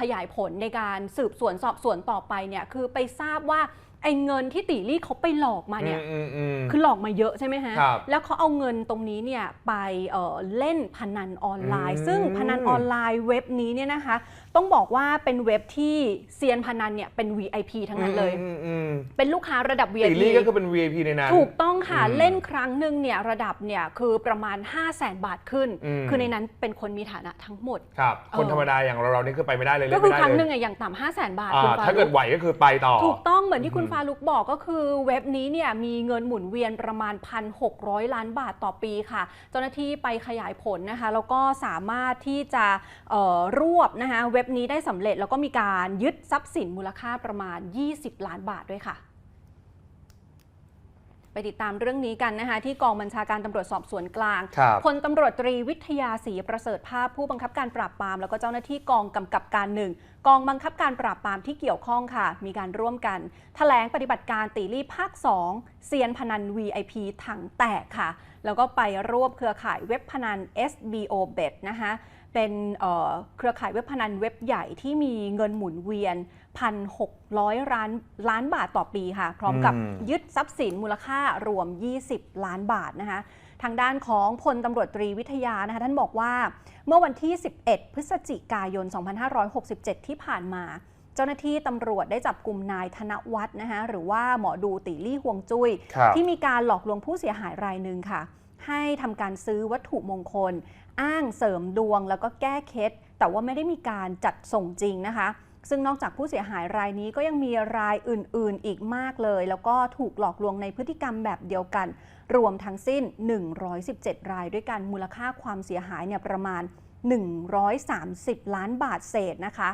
ขยายผลในการสืบสวนสอบสวนต่อไปเนี่ยคือไปทราบว่า ไอ้เงินที่ตีลี่เขาไปหลอกมาเนี่ยอืมอืมคือหลอกมาเยอะใช่ไหมฮะครับแล้วเขาเอาเงินตรงนี้เนี่ยไปเอ่อเล่นพนันออนไลน์อืมซึ่งพนันออนไลน์เว็บนี้เนี่ยนะคะ ต้องบอกว่าเป็นเว็บที่เซียนพนันเนี่ยเป็น VIP ทั้งนั้นเลยอืมอืมเป็นลูกค้าระดับตี VIP ลี่ก็คือเป็น VIP ในนั้น ถูกต้องค่ะอืมเล่นครั้งหนึ่งเนี่ยระดับเนี่ยคือประมาณ 5 0 0แสนบาทขึ้นอืมคือในนั้นเป็นคนมีฐานะทั้งหมด ครับ คนเออธรรมดาอย่างเราเรานี่คือไปไม่ได้เลยก็เล่นคือไม่ครั้งหได้นึ่งเลยอะอย่างต่ำห้าแสนบาทอ่าคุณฟถ้าเกิดลุ๊ไหวก็คือไปต่อ ถูกต้องเหมือนที่คุณอืมฟาลุกบอกก็คือเว็บนี้เนี่ยมีเงินหมุนเวียนประมาณ 1,600 ล้านบาทต่อปีค่ะ เจ้าหน้าที่ไปขยายผลนะคะ แล้วก็สามารถที่จะเอ่อรวบนะคะเว็บนี้ได้สำเร็จแล้วก็มีการยึดทรัพย์สินมูลค่าประมาณ 20 ล้านบาทด้วยค่ะไปติดตามเรื่องนี้กันนะคะที่กองบัญชาการตำรวจสอบสวนกลางครับพลตำรวจตรีวิทยาศรีประเสริฐภาพผู้บังคับการปราบปราม แล้วก็เจ้าหน้าที่กองกำกับการหนึ่ง กองบังคับการปราบปรามที่เกี่ยวข้องค่ะ มีการร่วมกันแถลงปฏิบัติการตีลี่ภาค 2 เซียนพนัน VIP ถังแตกค่ะ แล้วก็ไปรวบเครือข่ายเว็บพนัน SBO Bet นะคะเป็นเอ่อเครือข่ายเว็บพนันเว็บใหญ่ที่มีเงินหมุนเวียน 1,600 ล้านล้านบาทต่อปีค่ะ พร้อมกับอืมยึดทรัพย์สินมูลค่ารวม 20 ล้านบาทนะคะ ทางด้านของพลตำรวจตรีวิทยานะคะท่านบอกว่าเมื่อวันที่ 11 พฤศจิกายน 2567 ที่ผ่านมา เจ้าหน้าที่ตำรวจได้จับกลุ่มนายธนวัฒน์นะคะหรือว่าหมอดูตีลี่ฮวงจุ้ยครับที่มีการหลอกลวงผู้เสียหายรายหนึ่งค่ะ ให้ทำการซื้อวัตถุมงคล อ้างเสริมดวงแล้วก็แก้เคล็ดแต่ว่าไม่ได้มีการจัดส่งจริงนะคะ ซึ่งนอกจากผู้เสียหายรายนี้ก็ยังมีรายอื่น ๆ อีกมากเลย แล้วก็ถูกหลอกลวงในพฤติกรรมแบบเดียวกัน รวมทั้งสิ้น 117 รายด้วยกันมูลค่าความเสียหายเนี่ยประมาณ 130 ล้านบาทเศษนะคะ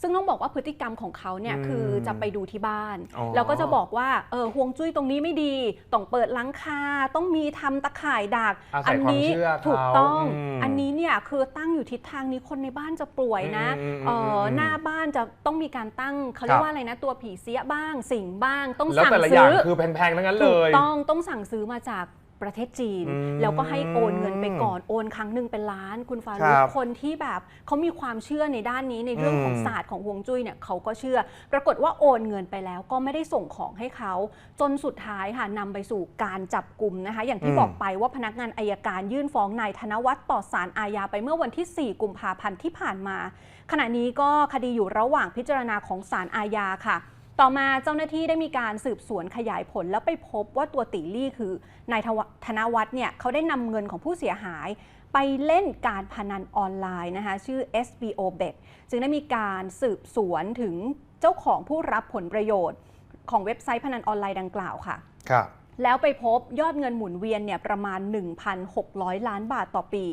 ซึ่งต้องบอกว่าพฤติกรรมของเขาเนี่ยอืมคือจะไปดูที่บ้านอ๋อแล้วก็จะบอกว่าเออห่วงจุ้ยตรงนี้ไม่ดี ต้องเปิดหลังคา ต้องมีทำตะข่ายดักอาศัยความนี้เชื่อเขาถูกต้องอืมอันนี้เนี่ยคือตั้งอยู่ทิศทางนี้คนในบ้านจะป่วยนะอืมอืมเอออืมหน้าบ้านจะต้องมีการตั้งเขาเรียครักบว่าอะไรนะ ตัวผีเสียบ้าง สิ่งบ้างต้องแล้วสั่งแต่ละอย่าซื้งอคือแพงๆทั้งนั้นเลถูกยต้องต้องสั่งซื้อมาจาก ประเทศจีน อืมแล้วก็ให้โอนเงินไปก่อนโอนครั้งหนึ่งเป็นล้าน คุณฟาครุรักบคนที่แบบเขามีความเชื่อในด้านนี้ในเรื่องของอืมศาสตร์ของฮวงจุ้ยเนี่ยเขาก็เชื่อ ปรากฏว่าโอนเงินไปแล้วก็ไม่ได้ส่งของให้เขา จนสุดท้ายค่ะนำไปสู่การจับกลุ่มนะคะ อย่างที่อืม บอกไปว่าพนักงานอายการยื่นฟ้องนายธนวัฒน์ต่อศาลอาญาไปเมื่อวันที่ 4 กุมภาพันธ์ที่ผ่านมา ขณะนี้ก็คดีอยู่ระหว่างพิจารณาของศาลอาญาค่ะ ต่อมาเจ้าหน้าที่ได้มีการสืบสวนขยายผล แล้วไปพบว่าตัวติลี่คือนายธวธนวัฒน์เนี่ยเขาได้นำเงินของผู้เสียหาย ไปเล่นการพนันออนไลน์นะคะชื่อ SBO Bet จึงได้มีการสืบสวนถึงเจ้าของผู้รับผลประโยชน์ ของเว็บไซต์พนันออนไลน์ดังกล่าวค่ะ ครับ แล้วไปพบยอดเงินหมุนเวียนเนี่ยประมาณ 1,600 ล้านบาทต่อปี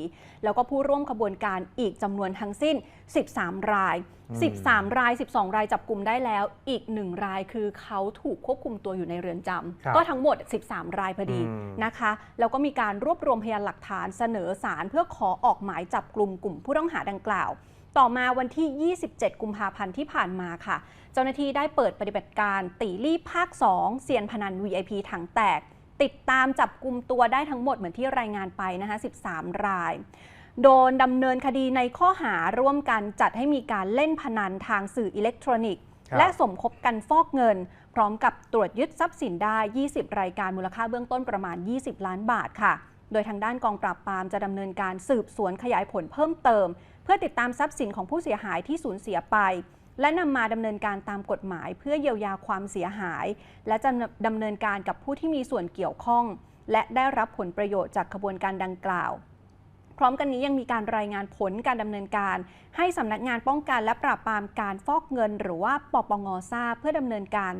แล้วก็ผู้ร่วมขบวนการอีกจำนวนทั้งสิ้น 13 รายอืม13 ราย 12 รายจับกลุ่มได้แล้วอีก 1 รายคือเขาถูกควบคุมตัวอยู่ในเรือนจครับำก็ทั้งหมด 13 รายพอดีอืมนะคะ แล้วก็มีการรวบรวมพยานหลักฐานเสนอศาลเพื่อขอออกหมายจับกลุ่มกลุ่มผู้ต้องหาดังกล่าว ต่อมาวันที่ 27 กุมภาพันธ์ที่ผ่านมาค่ะ เจ้าหน้าที่ได้เปิดปฏิบัติการตีลี่ภาค 2เซียนพนัน VIP ถังแตก ติดตามจับกลุ่มตัวได้ทั้งหมดเหมือนที่รายงานไปนะคะ 13 ราย โดนดำเนินคดีในข้อหาร่วมกันจัดให้มีการเล่นพนันทางสื่ออิเล็กทรอนิกส์ครับและสมคบกันฟอกเงิน พร้อมกับตรวจยึดทรัพย์สินได้ 20 รายการมูลค่าเบื้องต้นประมาณ 20 ล้านบาทค่ะ โดยทางด้านกองปราบปรามจะดำเนินการสืบสวนขยายผลเพิ่มเติม เพื่อติดตามทรัพย์สินของผู้เสียหายที่สูญเสียไป และนำมาดำเนินการตามกฎหมาย เพื่อเยียวยาความเสียหาย และจะดำเนินการกับผู้ที่มีส่วนเกี่ยวข้อง และได้รับผลประโยชน์จากขบวนการดังกล่าวพร้อมกันนี้ยังมีการรายงานผลการดำเนินการ ให้สำนักงานป้องกันและปราบปรามการฟอกเงิน หรือว่าปปงทราบเพื่อดำเนินการ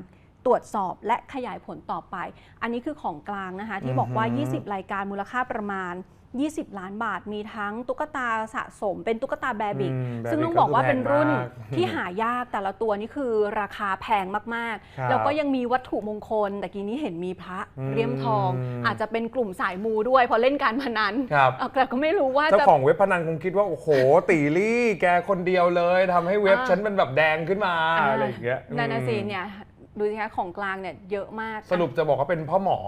ตรวจสอบและขยายผลต่อไป อันนี้คือของกลางนะคะ ที่บอกว่าอือฮึ20 รายการมูลค่าประมาณ 20 ล้านบาทมีทั้งตุ๊กตาสะสมเป็นตุ๊กตาแบบิกอืมซึ่ง Bear ต้อง Brick บอกว่าก็คือเป็นรุ่นแพงมากที่หายากแต่ละตัวนี่คือราคาแพงมากครับๆแล้วก็ยังมีวัตถุมงคล แต่กี้นี้เห็นมีพระอืมเลี่ยมทอง อาจจะเป็นกลุ่มสายมูด้วยเพราะเล่นการพนันครับเอ่อแต่ก็ไม่รู้ว่าเจ้าจะของเว็บพนันคงคิดว่า โอ้โห ตีลี่แกคนเดียวเลยทำให้เว็บอ่าฉันเป็นแบบแดงขึ้นมาอ่าอะไรอย่างเงี้ยนานาซีอืมเนี่ย ดูสิคะของกลางเนี่ยเยอะมาก สรุปจะบอกว่าเป็นพ่อหมอ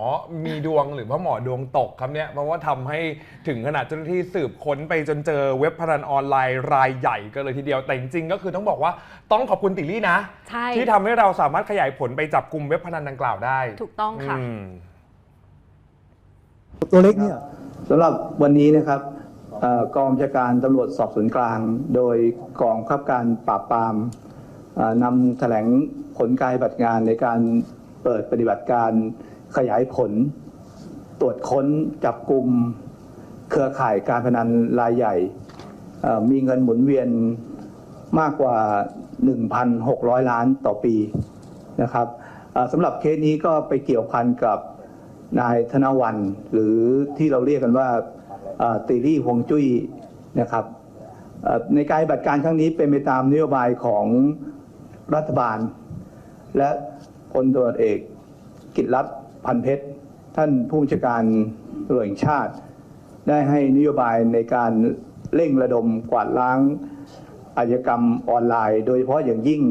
มีดวงหรือพ่อหมอดวงตกครับเนี่ยเพราะว่าทำให้ถึงขนาดเจ้าหน้าที่สืบค้นไปจนเจอเว็บพนันออนไลน์รายใหญ่กันเลยทีเดียวแต่จริงๆก็คือต้องบอกว่าต้องขอบคุณติลี่นะใช่ที่ทำให้เราสามารถขยายผลไปจับกลุ่มเว็บพนันดังกล่าวได้ ถูกต้องค่ะอืมตัวเล็กเนี่ยสำหรับวันนี้นะครับเอ่อกองบัญชาการตำรวจสอบสวนกลาง โดยกองบังคับการปราบปรามเอ่อ นำแถลงผลการปฏิบัติงานในการเปิดปฏิบัติการขยายผล ตรวจค้นจับกลุ่มเครือข่ายการพนันรายใหญ่ มีเงินหมุนเวียนมากกว่า 1,600 ล้านต่อปีนะครับสำหรับเคสนี้ก็ไปเกี่ยวพันกับนายธนวันหรือที่เราเรียกกันว่าตีรี่ฮวงจุ้ยนะครับในการปฏิบัติการครั้งนี้เป็นไปตามนโยบายของ รัฐบาล และพลตรวจเอกกิตรัตพันเพชร ท่านผู้บัญชาการตำรวจแห่งชาติ ได้ให้นโยบายในการเร่งระดมกวาดล้างอาชญากรรมออนไลน์ โดยเฉพาะอย่างยิ่ง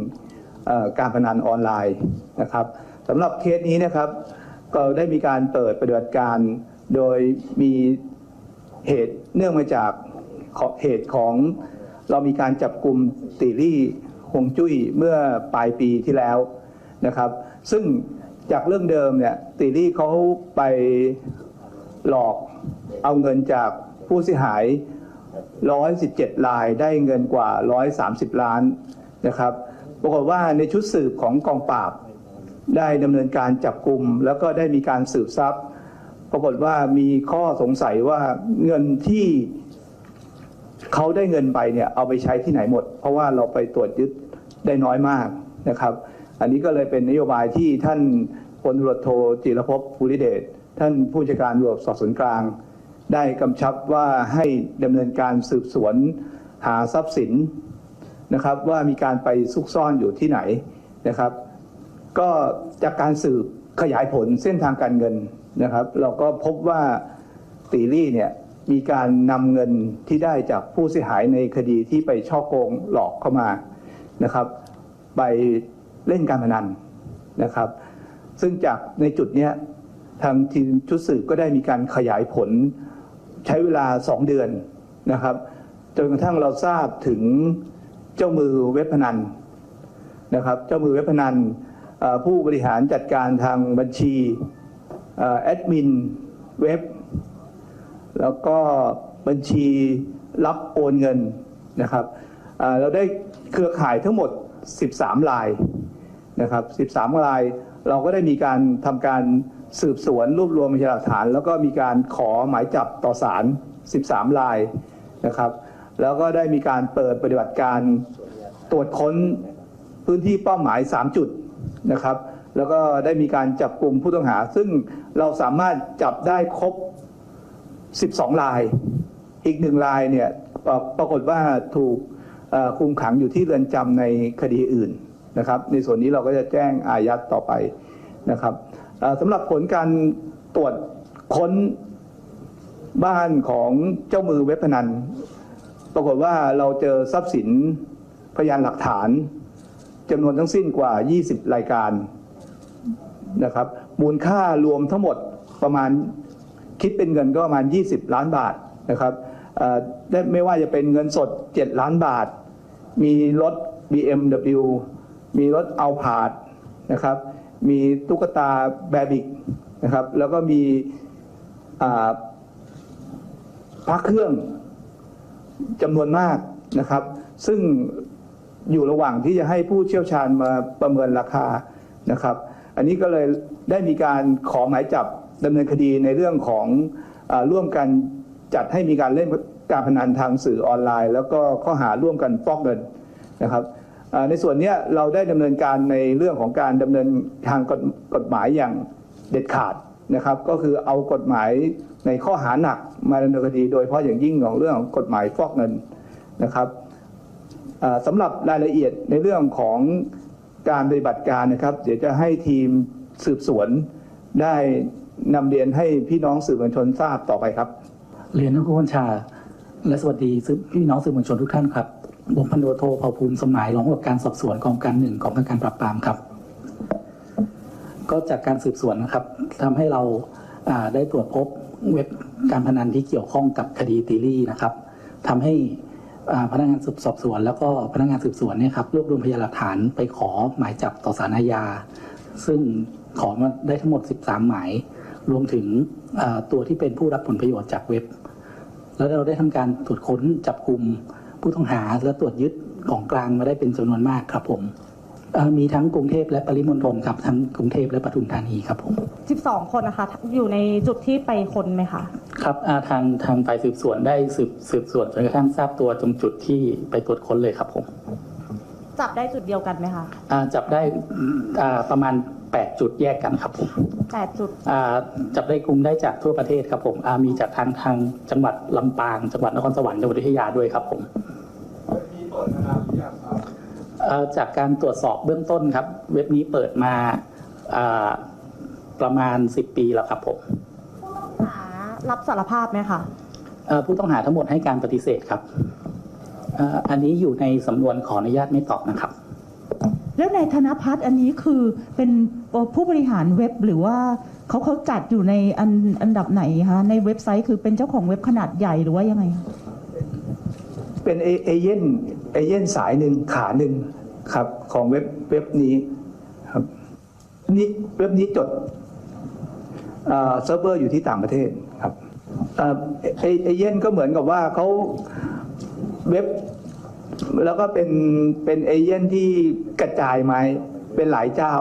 การพนันออนไลน์นะครับสำหรับเคสนี้นะครับก็ได้มีการเปิดปฏิบัติการโดยมีเหตุเนื่องมาจากเหตุของเรามีการจับกลุ่มติรี่ ฮงจุ้ยเมื่อปลายปีที่แล้วนะครับ ซึ่งจากเรื่องเดิมเนี่ยติรี่เขาไปหลอกเอาเงินจากผู้เสียหาย 117รายได้เงินกว่า 130 ล้านนะครับ ปรากฏว่าในชุดสืบของกองปราบ ได้ดำเนินการจับกลุ่มแล้วก็ได้มีการสืบทรัพย์ ปรากฏว่ามีข้อสงสัยว่าเงินที่เขาได้เงินไปเนี่ยเอาไปใช้ที่ไหนหมด เพราะว่าเราไปตรวจยึด ได้น้อยมากนะครับ อันนี้ก็เลยเป็นนโยบายที่ท่านพลตรวจโทจิรภพภูริเดชท่านผู้จัดการตำรวจสอบสวนกลาง ได้กำชับว่าให้ดำเนินการสืบสวนหาทรัพย์สินนะครับว่ามีการไปซุกซ่อนอยู่ที่ไหนนะครับ ก็จากการสืบขยายผลเส้นทางการเงินนะครับ เราก็พบว่าตีรี่เนี่ยมีการนำเงินที่ได้จากผู้เสียหายในคดีที่ไปช่อโกงหลอกเข้ามา นะครับ ไปเล่นการพนันนะครับ ซึ่งจากในจุดเนี้ยทางทีมชุดสืบก็ได้มีการขยายผลใช้เวลา 2 เดือนนะครับจนกระทั่งเราทราบถึงเจ้ามือเว็บพนันนะครับ เจ้ามือเว็บพนันผู้บริหารจัดการทางบัญชีอแอดมินเว็บ แล้วก็บัญชีรับโอนเงินนะครับ เราได้เครือข่ายทั้งหมด 13 ลายนะครับ 13 ลาย เราก็ได้มีการทำการสืบสวนรวบรวมพยานหลักฐาน แล้วก็มีการขอหมายจับต่อศาล 13 ลายนะครับ แล้วก็ได้มีการเปิดปฏิบัติการตรวจค้นพื้นที่เป้าหมาย 3 จุดนะครับ แล้วก็ได้มีการจับกลุ่มผู้ต้องหา ซึ่งเราสามารถจับได้ครบ 12 ลาย อีกหนึ่งลายเนี่ยปรากฏว่าถูก คุมขังอยู่ที่เรือนจำในคดีอื่นนะครับ ในส่วนนี้เราก็จะแจ้งอายัดต่อไปนะครับสำหรับผลการตรวจค้นบ้านของเจ้ามือเว็บพนัน ปรากฏว่าเราเจอทรัพย์สินพยานหลักฐานจำนวนทั้งสิ้นกว่า 20 รายการนะครับ มูลค่ารวมทั้งหมดประมาณคิดเป็นเงินก็ประมาณ 20 ล้านบาทนะครับได้ไม่ว่าจะเป็นเงินสด 7 ล้านบาท มีรถ BMW มีรถเอาผาดนะครับ มีตุ๊กตาแบบิกนะครับ แล้วก็มีพระเครื่องจำนวนมากนะครับ ซึ่งอยู่ระหว่างที่จะให้ผู้เชี่ยวชาญมาประเมินราคานะครับ อันนี้ก็เลยได้มีการขอหมายจับดำเนินคดีในเรื่องของอร่วมกันจัดให้มีการเล่น การพนันทางสื่อออนไลน์ แล้วก็ข้อหาร่วมกันฟอกเงินนะครับในส่วนนี้เราได้ดำเนินการในเรื่องของการดำเนินทางกฎกฎหมายอย่างเด็ดขาดนะครับ ก็คือเอากฎหมายในข้อหาหนักมาดำเนินคดี โดยเฉพาะอย่างยิ่งของเรื่องของกฎหมายฟอกเงินนะครับอ่าสำหรับรายละเอียดในเรื่องของการปฏิบัติการนะครับ เดี๋ยวจะให้ทีมสืบสวนได้นำเรียนให้พี่น้องสื่อมวลชนทราบต่อไปครับ เรียนท่านผู้บัญชา และสวัสดีพี่น้องสื่อมวลชนทุกท่านครับผมพันโดโทเผ่าภูมิสมหมายรองผู้กำกับการสอบสวนกองการหนึ่งกองบังการปราบปรามครับ ก็จากการสืบสวนนะครับทำให้เราได้ตรวจพบเว็บการพนันที่เกี่ยวข้องกับคดีตีลี่นะครับทำให้พนักงานสืบสอบสวน แล้วก็พนักงานสืบสวนเนี่ยครับรวบรวมพยานหลักฐานไปขอหมายจับต่อสารอาญาซึ่งขอมาได้ทั้งหมด 13 หมาย รวมถึงตัวที่เป็นผู้รับผลประโยชน์จากเว็บ แล้วเราได้ทำการตรวจค้นจับกลุ่มผู้ต้องหาและตรวจยึดของกลางมาได้เป็นจำนวนมากครับผมเอ่อมีทั้งกรุงเทพและปริมณฑลครับทั้งกรุงเทพและปทุมธานีครับผม 12 คนนะคะ อยู่ในจุดที่ไปคนไหมคะ ครับอ่าทางทางฝ่ายสืบสวนได้สืบสืบสวนจนกระทั่งทราบตัวตรงจุดที่ไปตรวจค้นเลยครับผม จับได้จุดเดียวกันไหมคะอ่าจับได้อ่าประมาณ 8 จุดแยกกันครับผม8จุด อ่าจับได้กลุ่มได้จากทั่วประเทศครับผมอ่ามีจากทางทางจังหวัดลำปาง จังหวัดนครสวรรค์จังหวัดอยุธยาด้วยครับผมเอ่อจากการตรวจสอบเบื้องต้นครับ เว็บนี้เปิดมาอ่าประมาณ 10 ปีแล้วครับผมหารับสารภาพไหมคะ เอ่อผู้ต้องหาทั้งหมดให้การปฏิเสธครับเอ่ออันนี้อยู่ในสำนวนขออนุญาตไม่ตอบนะครับ แล้วนายธนพัฒน์อันนี้คือเป็นผู้บริหารเว็บหรือว่าเขาเขาจัดอยู่ในอันอันดับไหนคะในเว็บไซต์คือเป็นเจ้าของเว็บขนาดใหญ่หรือว่ายังไง เป็นเอเอเย่นเอเย่นสายหนึ่งขาหนึ่งครับของเว็บเว็บนี้ครับนี่เว็บนี้จดเซิร์ฟเวอร์อยู่ที่ต่างประเทศครับเอเอเอเย่นก็เหมือนกับว่าเขาเว็บ แล้วก็เป็นเป็นเอเย่นที่กระจายไม้เป็นหลายเจ้า